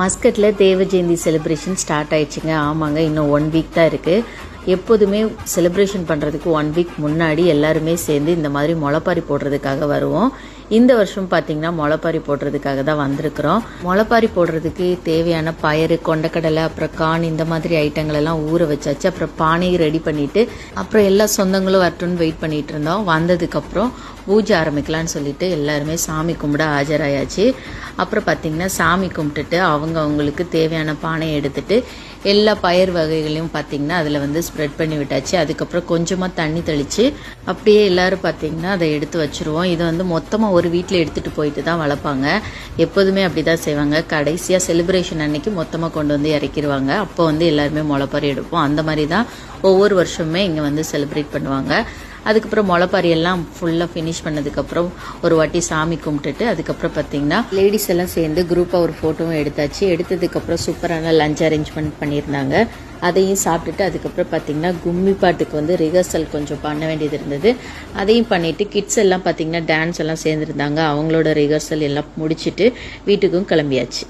மஸ்கட்டில் தேவ Jayanthi celebration start ஆயிடுச்சுங்க. ஆமாங்க இன்னும் ஒன் வீக் தான் இருக்குது எப்போதுமே செலிப்ரேஷன் பண்ணுறதுக்கு ஒன் வீக் முன்னாடி எல்லாருமே சேர்ந்து இந்த மாதிரி முளைப்பாரி போடுறதுக்காக வருவோம். இந்த வருஷம் பார்த்தீங்கன்னா முளைப்பாரி போடுறதுக்காக தான் வந்திருக்கிறோம். முளைப்பாரி போடுறதுக்கு தேவையான பயறு கொண்டக்கடலை அப்புறம் கான் இந்த மாதிரி ஐட்டங்கள் எல்லாம் ஊற வச்சாச்சு. அப்புறம் பானையை ரெடி பண்ணிட்டு அப்புறம் எல்லா சொந்தங்களும் வரட்டும்னு வெயிட் பண்ணிட்டு இருந்தோம். வந்ததுக்கப்புறம் பூஜை ஆரம்பிக்கலாம்னு சொல்லிட்டு எல்லாருமே சாமி கும்பிட ஆஜராயாச்சு. அப்புறம் பார்த்தீங்கன்னா சாமி கும்பிட்டுட்டு அவங்க அவங்களுக்கு தேவையான பானையை எடுத்துட்டு எல்லா பயிர் வகைகளையும் பார்த்தீங்கன்னா அதில் வந்து ஸ்ப்ரெட் பண்ணி விட்டாச்சு. அதுக்கப்புறம் கொஞ்சமாக தண்ணி தெளித்து அப்படியே எல்லாரும் பார்த்தீங்கன்னா அதை எடுத்து வச்சுருவோம். இது வந்து மொத்தமாக ஒரு வீட்டில் எடுத்துகிட்டு போயிட்டு தான் வளர்ப்பாங்க. எப்போதுமே அப்படி தான் செய்வாங்க. கடைசியாக செலிப்ரேஷன் அன்னைக்கு மொத்தமாக கொண்டு வந்து இறக்கிடுவாங்க அப்போ வந்து எல்லாருமே முளைப்பாரி எடுப்போம். அந்த மாதிரி தான் ஒவ்வொரு வருஷமே இங்கே வந்து செலிப்ரேட் பண்ணுவாங்க. அதுக்கப்புறம் முளைப்பாரி எல்லாம் ஃபுல்லாக ஃபினிஷ் பண்ணதுக்கப்புறம் ஒரு வாட்டி சாமி கும்பிட்டுட்டு அதுக்கப்புறம் பார்த்தீங்கன்னா லேடிஸ் எல்லாம் சேர்ந்து குரூப்பாக ஒரு ஃபோட்டோவும் எடுத்தாச்சு. எடுத்ததுக்கப்புறம் சூப்பரான லஞ்ச் அரேஞ்ச்மெண்ட் பண்ணியிருந்தாங்க. அதையும் சாப்பிட்டுட்டு அதுக்கப்புறம் பார்த்தீங்கன்னா கும்மி பாட்டுக்கு வந்து ரிஹர்சல் கொஞ்சம் பண்ண வேண்டியது இருந்தது. அதையும் பண்ணிவிட்டு கிட்ஸ் எல்லாம் பார்த்தீங்கன்னா டான்ஸ் எல்லாம் சேர்ந்துருந்தாங்க. அவங்களோட ரிஹர்சல் எல்லாம் முடிச்சுட்டு வீட்டுக்கும் கிளம்பியாச்சு.